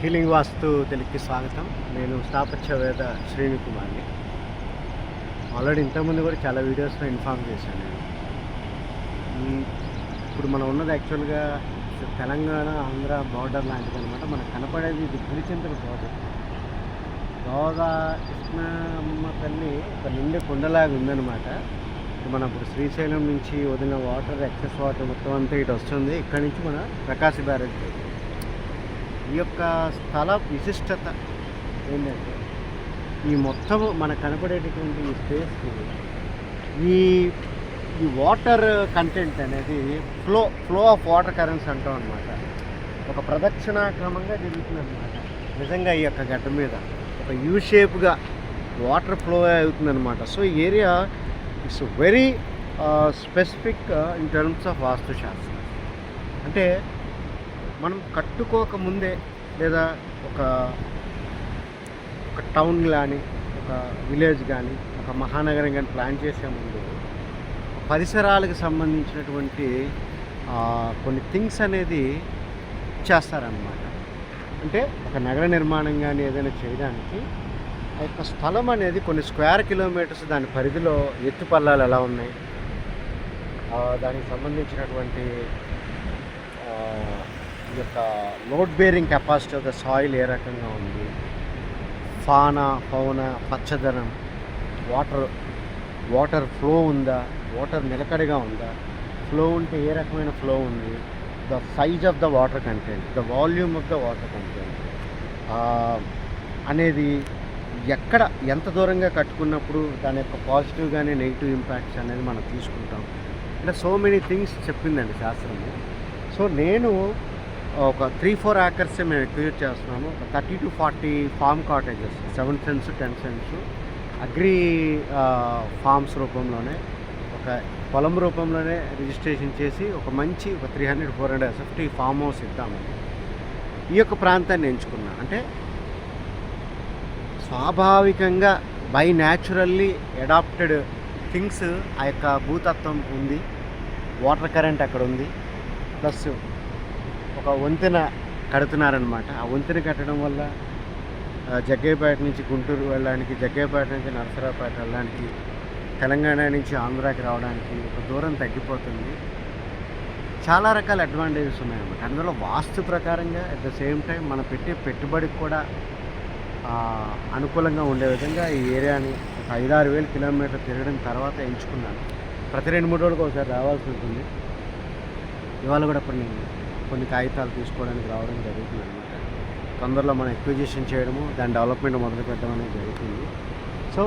Healing వాస్తు తెలుగుకి స్వాగతం. నేను స్థాపత్యవేద శ్రీని కుమార్ని. ఆల్రెడీ ఇంతకుముందు కూడా చాలా వీడియోస్లో ఇన్ఫార్మ్ చేశాను నేను. ఇప్పుడు మనం ఉన్నది యాక్చువల్గా తెలంగాణ ఆంధ్ర బార్డర్ లాంటిది అనమాట మనకు కనపడేది ఇది పులిచింతల బార్డర్. గోదా కృష్ణమ్మ తల్లి ఒక నిండే కొండలాగా ఉందన్నమాట. మనం మన ఇప్పుడు శ్రీశైలం నుంచి వదిలిన వాటర్ ఎక్సెస్ వాటర్ మొత్తం అంతా ఇటు వస్తుంది. ఇక్కడ నుంచి మన ప్రకాశ బ్యారేజ్ ఈ యొక్క స్థల విశిష్టత ఏంటంటే ఈ మొత్తం మనకు కనపడేటటువంటి ఈ స్పేస్ ఈ ఈ వాటర్ కంటెంట్ అనేది flow flow of water currents అంటాం అనమాట ఒక ప్రదక్షిణాక్రమంగా జరుగుతుంది అనమాట నిజంగా ఈ యొక్క గడ్డ మీద ఒక యూ షేప్గా వాటర్ ఫ్లో అవుతుందన్నమాట. సో ఈ area it's very specific in terms of వాస్తుశాస్త్రం. అంటే మనం కట్టుకోక ముందే లేదా ఒక ఒక టౌన్ కానీ ఒక విలేజ్ కానీ ఒక మహానగరం కానీ ప్లాన్ చేసే ముందు పరిసరాలకు సంబంధించినటువంటి కొన్ని థింగ్స్ అనేది చేస్తారనమాట అంటే ఒక నగర నిర్మాణం కానీ ఏదైనా చేయడానికి ఆ యొక్క స్థలం అనేది కొన్ని స్క్వేర్ కిలోమీటర్స్ దాని పరిధిలో ఎత్తుపల్లాలు ఎలా ఉన్నాయి దానికి సంబంధించినటువంటి యొక్క load bearing capacity of the soil ఏ రకంగా ఉంది? ఫానా పౌన పచ్చదనం వాటర్ వాటర్ ఫ్లో ఉందా? వాటర్ నిలకడగా ఉందా? ఫ్లో ఉంటే ఏ రకమైన ఫ్లో ఉంది? The size of the water content the volume of the water content అనేది ఎక్కడ ఎంత దూరంగా కట్టుకున్నప్పుడు దాని యొక్క పాజిటివ్ కానీ నెగిటివ్ ఇంపాక్ట్స్ అనేది మనం తీసుకుంటాం? అంటే సో మెనీ థింగ్స్ చెప్పిందండి శాస్త్రము. సో నేను ఒక త్రీ ఫోర్ యాకర్స్ మేము ఎక్విజిట్ చేస్తున్నాము. ఒక thirty to forty farm cottages seven cents ten cents agri farms రూపంలోనే ఒక పొలం రూపంలోనే రిజిస్ట్రేషన్ చేసి ఒక మంచి ఒక three hundred four hundred SFT farm house ఇద్దామని ఈ యొక్క ప్రాంతాన్ని ఎంచుకున్నా. అంటే స్వాభావికంగా బై న్యాచురల్లీ అడాప్టెడ్ థింగ్స్ ఆ యొక్క భూతత్వం ఉంది. వాటర్ కరెంట్ అక్కడ ఉంది. ప్లస్ ఒక వంతెన కడుతున్నారనమాట ఆ వంతెన కట్టడం వల్ల జగ్గయ్యపేట నుంచి గుంటూరు వెళ్ళడానికి జగ్గయ్యపేట నుంచి నరసరావుపేట వెళ్ళడానికి తెలంగాణ నుంచి ఆంధ్రాకి రావడానికి ఒక దూరం తగ్గిపోతుంది. చాలా రకాల అడ్వాంటేజెస్ ఉన్నాయన్నమాట. అందులో వాస్తు ప్రకారంగా అట్ ద సేమ్ టైం మనం పెట్టే పెట్టుబడికి కూడా అనుకూలంగా ఉండే విధంగా ఈ ఏరియాని ఒక ఐదారు వేలు కిలోమీటర్ తిరగడం తర్వాత ఎంచుకున్నాను. ప్రతి రెండు మూడు రోజులకు ఒకసారి రావాల్సి ఉంటుంది. ఇవాళ కూడా కొన్ని కొన్ని కాగితాలు తీసుకోవడానికి రావడం జరుగుతుంది అనమాట తొందరలో మనం ఎక్విజిషన్ చేయడము దాని డెవలప్మెంట్ మొదలు పెట్టడం అనేది జరుగుతుంది. సో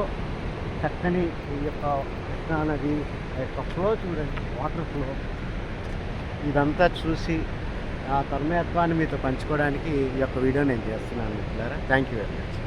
చక్కని ఈ యొక్క కృష్ణా నది ఆ యొక్క ఫ్లో చూడండి వాటర్ ఫ్లో ఇదంతా చూసి ఆ తన్మయత్వాన్ని మీతో పంచుకోవడానికి ఈ యొక్క వీడియో నేను చేస్తున్నాను. మిత్రులారా థ్యాంక్ యూ వెరీ మచ్